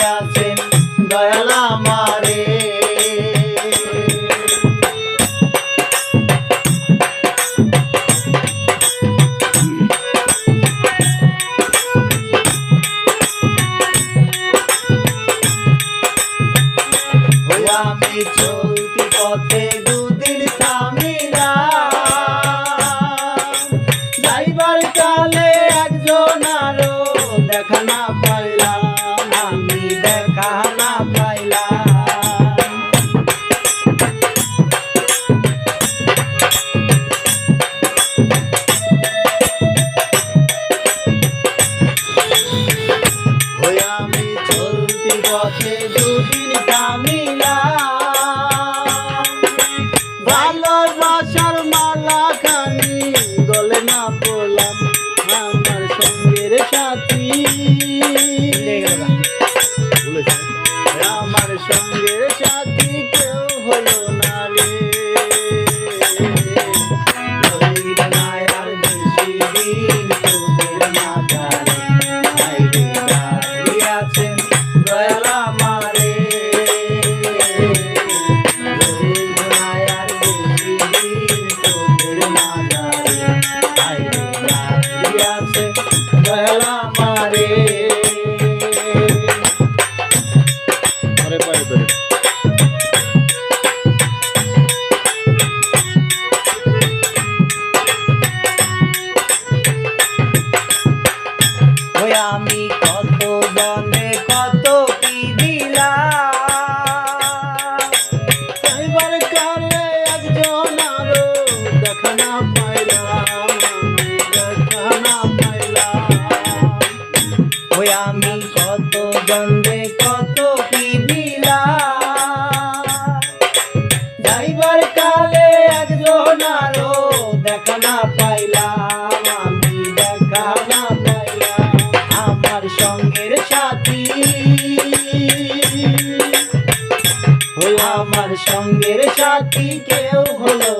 দিয়াছেন দয়াল আমারে। আমি চলতি পথে দুদিন থামিলা যাইবার কালে একজন আরও দেখা তোমার সঙ্গে আমি কত জন্ডে কত কালে একজন দেখা না পাইলাম, আমি দেখা না পাইলাম আমার সঙ্গের সাথী। আমার সঙ্গের সাথী কেউ হলো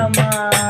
Come on.